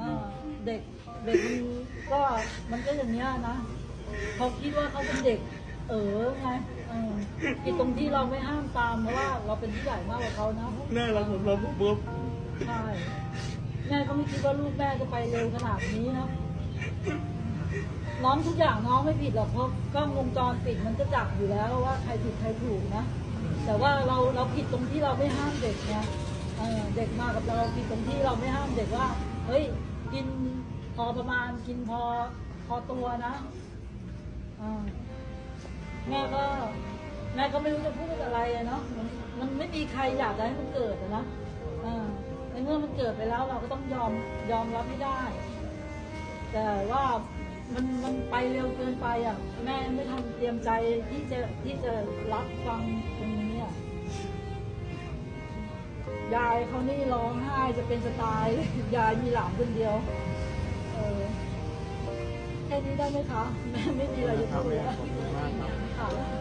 อ่าเด็กเด็กมันก็มันก็อย่างเนี้ยนะเขาคิดว่าเขาเป็นเด็ก เออไงเออผิดตรงที่เราไม่ห้ามตามเพราะว่าเราเป็นผู้ใหญ่มากกว่าเขานะแม่เราผมเราผมผมใช่แม่ก็ไม่คิดว่าลูกแม่จะไปเร็วขนาดนี้นะน้องทุกอย่างน้องไม่ผิดหรอกเพราะกล้องวงจรปิดมันก็จับอยู่แล้วว่าใครผิดใครถูกนะแต่ว่าเราเราผิดตรงที่เราไม่ห้ามเด็กไงเออเด็กมากับเราผิดตรงที่เราไม่ห้ามเด็กว่า เฮ้ย กินพอประมาณกินพอพอตัวนะอ่าแม่ก็แม่ก็ไม่รู้จะพูดอะไรอะเนาะมันมันไม่มีใครอยากจะให้มันเกิดอะนะอ่าในเมื่อมันเกิดไปแล้วเราก็ต้องยอมยอมรับไม่ได้ แต่ว่ามันมันไปเร็วเกินไปอะ แม่ไม่ทันเตรียมใจที่จะที่จะรับฟัง ยายเขานี่ร้องไห้จะเป็นจะตายยายมีหลานคนเดียว เออแค่นี้ได้ไหมคะแม่ไม่มีอะไรจะพูดแล้วขอบคุณมากครับค่ะ